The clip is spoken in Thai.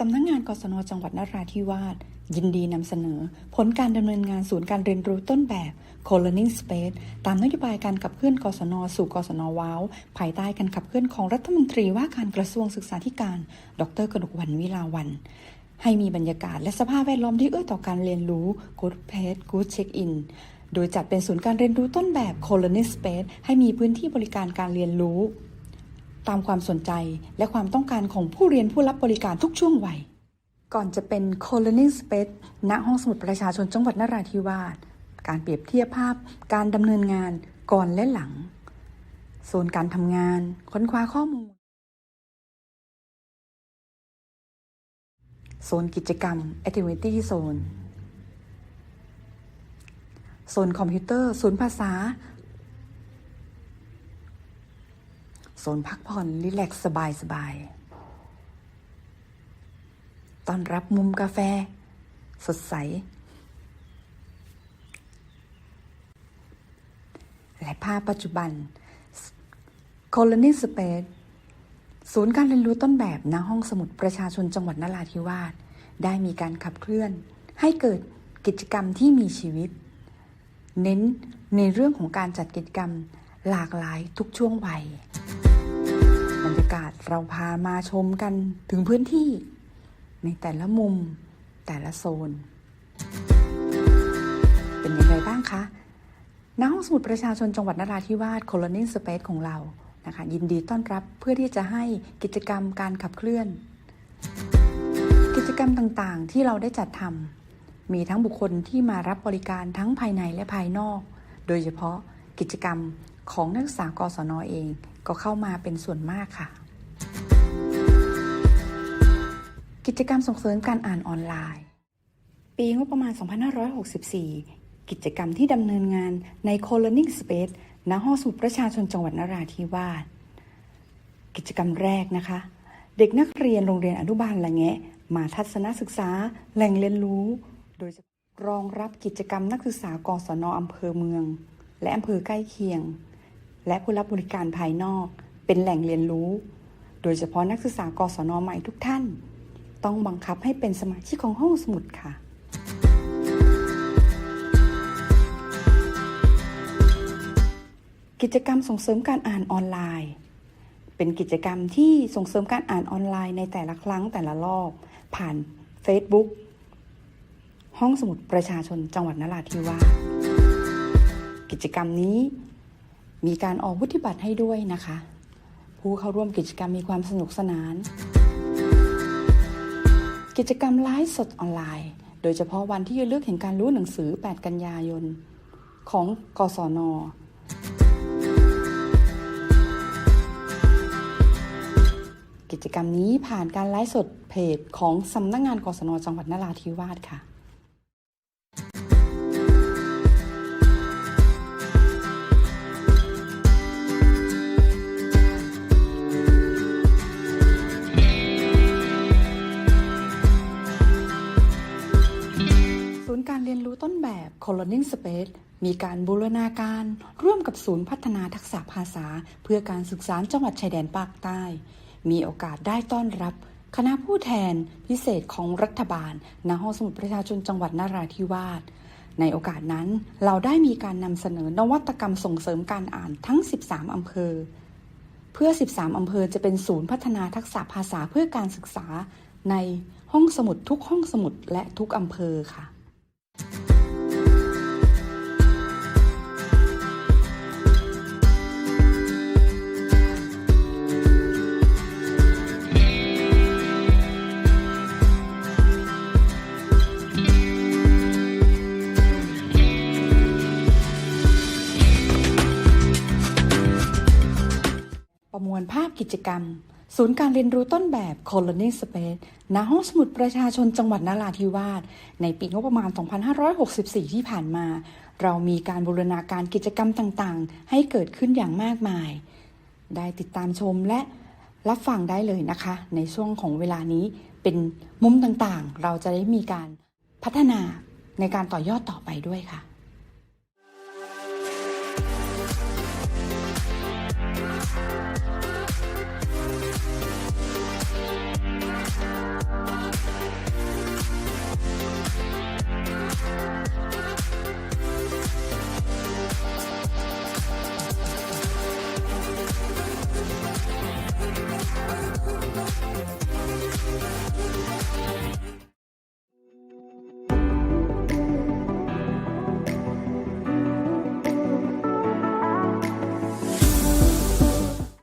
สำนักงงานกศนจังหวัดนราธิวาสยินดีนำเสนอ ผลการดำเนินงานศูนย์การเรียนรู้ต้นแบบ Co-learning Space ตามนโยบายการขับเคลื่อนกศนสู่กศนว้าว ภายใต้การขับเคลื่อนของรัฐมนตรีว่าการกระทรวงศึกษาธิการ ดรกนกวรรณวิลาวันให้มีบรรยากาศและสภาพแวดล้อมที่เอื้อต่อการเรียนรู้ Good Place Good Check In โดยจัดเป็นศูนย์การเรียนรู้ต้นแบบ Co-learning Space ให้มีพื้นที่บริการการเรียนรู้ ตามความสนใจและความต้องการของผู้เรียนผู้รับบริการทุกช่วงวัย ก่อนจะเป็น Co-learning Space ณห้องสมุดประชาชนจังหวัดนราธิวาส การเปรียบเทียบภาพ การดำเนินงานก่อนและหลัง โซนการทำงาน ค้นคว้าข้อมูล โซนกิจกรรม Activity Zone โซนคอมพิวเตอร์ ศูนย์ภาษา โซนพักผ่อนรีแลกสบายสบายต้อนรับมุมกาแฟ สดใส และภาพปัจจุบัน Colony Space ศูนย์การเรียนรู้ต้นแบบณห้องสมุดประชาชนจังหวัดนราธิวาส ได้มีการขับเคลื่อน ให้เกิดกิจกรรมที่มีชีวิต เน้นในเรื่องของการจัดกิจกรรมหลากหลายทุกช่วงวัย บรรยากาศเราพามาชมกันถึงพื้นที่ ในแต่ละมุมแต่ละโซน เป็นอย่างไรบ้างคะณห้องสมุดประชาชนจังหวัดนราธิวาส Colony Space ของเรานะคะยินดีต้อนรับเพื่อที่จะให้กิจกรรมการขับเคลื่อน กิจกรรมต่างๆ ที่เราได้จัดทำมีทั้งบุคคลที่มารับบริการทั้งภายในและภายนอก โดยเฉพาะกิจกรรมของนักศึกษากศนอเอง ก็เข้ามาเป็นส่วนมากค่ะ กิจกรรมส่งเสริมการอ่านออนไลน์ ปีงบประมาณ 2564 กิจกรรมที่ดำเนินงานใน Co-learning Space ณห้องสมุดประชาชนจังหวัดนราธิวาสกิจกรรมแรกนะคะ เด็กนักเรียนโรงเรียนอนุบาลละแงะ มาทัศนศึกษาแหล่งเรียนรู้ โดยจะรองรับกิจกรรมนักศึกษากศนออำเภอเมือง และอำเภอใกล้เคียง และผู้รับบริการภายนอก เป็นแหล่งเรียนรู้ โดยเฉพาะนักศึกษากศนใหม่ทุกท่าน ต้องบังคับให้เป็นสมาชิกของห้องสมุดค่ะกิจกรรมส่งเสริมการอ่านออนไลน์ เป็นกิจกรรมที่ส่งเสริมการอ่านออนไลน์ในแต่ละครั้งแต่ละรอบ ผ่าน Facebook ห้องสมุดประชาชนจังหวัดนราธิวาสกิจกรรมนี้ มีการออกวุฒิบัตรให้ด้วยนะคะ ผู้เข้าร่วมกิจกรรมมีความสนุกสนาน กิจกรรมไลฟ์สดออนไลน์ โดยเฉพาะวันที่จะเลือกเห็นการรู้หนังสือ 8 กันยายน ของกศนกิจกรรมนี้ผ่านการไลฟ์สดเพจของสำนักงงานกศนจังหวัดนราธิวาสค่ะ นย์การเรียนรู้ต้นแบบ Collearning Space มีการบูรณาการ ร่วมกับศูนย์พัฒนาทักษะภาษา เพื่อการศึกษาจังหวัดชายแดนภาคใต้ มีโอกาสได้ต้อนรับ คณะผู้แทนพิเศษของรัฐบาลณห้องสมุดประชาชนจังหวัดนราธิวาสในโอกาสนั้นเราได้มีการนำเสนอนวัตกรรมส่งเสริมการอ่านทั้ง 13 อำเภอ เพื่อ 13 อำเภอจะเป็นศูนย์พัฒนาทักษะภาษาเพื่อการศึกษาในห้องสมุดทุกห้องสมุดและทุกอำเภอค่ะ ประมวลภาพกิจกรรม ศูนย์การเรียนรู้ต้นแบบ Colony Space ณห้องสมุดประชาชนจังหวัดนราธิวาส ในปีงบประมาณ 2564 ที่ผ่านมา เรามีการบูรณาการกิจกรรมต่างๆ ให้เกิดขึ้นอย่างมากมาย ได้ติดตามชมและรับฟังได้เลยนะคะ ในช่วงของเวลานี้เป็นมุมต่างๆ เราจะได้มีการพัฒนาในการต่อยอดต่อไปด้วยค่ะ